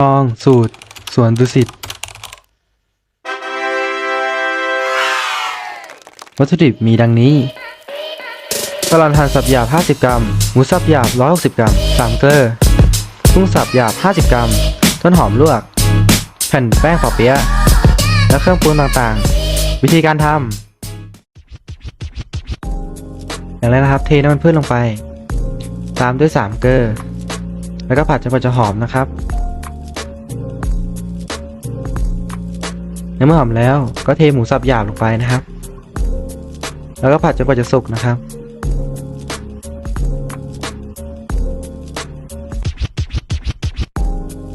ลองสูตรสวนดุสิตวัตถุดิบมีดังนี้กะหล่ำหั่นสับหยาบ 50 กรัม หมูสับหยาบ 160 กรัมสามเกลือกุ้งสับหยาบ 50 กรัม ต้นหอมลวก แผ่นแป้งปอเปี๊ยะ และเครื่องปรุงต่างๆ วิธีการทำอย่างแรกนะครับ เทน้ำมันพืชลงไป ตามด้วย3เกลือแล้วก็ผัดจนกว่าจะหอมนะครับ เมื่อหอมแล้วก็เทหมูสับหยาบลงไปนะครับ แล้วก็ผัดจนกว่าจะสุกนะครับ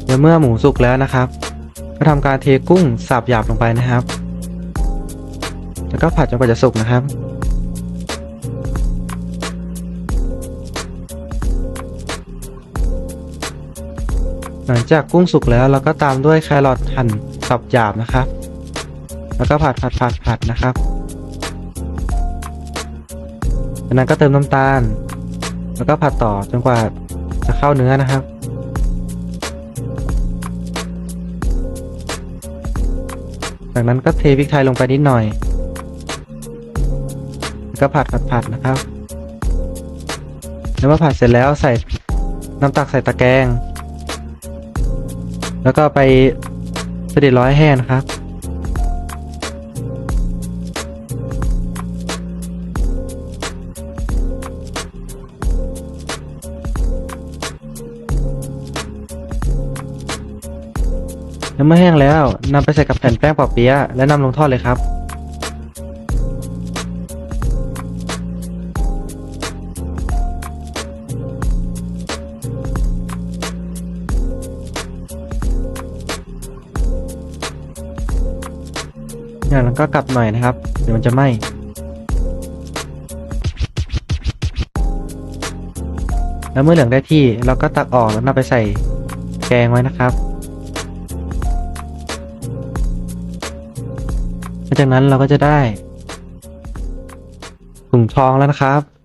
เดี๋ยวเมื่อหมูสุกแล้วนะครับ ก็ทำการเทกุ้งสับหยาบลงไปนะครับ แล้วก็ผัดจนกว่าจะสุกนะครับหลังจากกุ้งสุกแล้วเราก็ตามด้วยแครอทหั่นสับหยาบนะครับ แล้วก็ผัดผัดผัดผัดนะครับจากนั้นก็เติมน้ำตาล แล้วก็ผัดต่อจนกว่าจะเข้าเนื้อนะครับ จากนั้นก็เทพริกไทยลงไปนิดหน่อย แล้วก็ผัดผัดผัดนะครับแล้วเมื่อผัดเสร็จแล้วใส่น้ำตักใส่ตะแกรง แล้วก็ไปเสด็จร้อยแห้งนะครับ แล้วเมื่อแห้งแล้วนำไปใส่กับแผ่นแป้งปอเปี๊ยะและนำลงทอดเลยครับอย่างนั้นก็กลับหน่อยนะครับ เดี๋ยวมันจะไหม้แล้วเมื่อเหลืองได้ที่เราก็ตักออกแล้วนำไปใส่แกงไว้นะครับ หลังจากนั้นเราก็จะได้ถุงทองแล้วนะครับ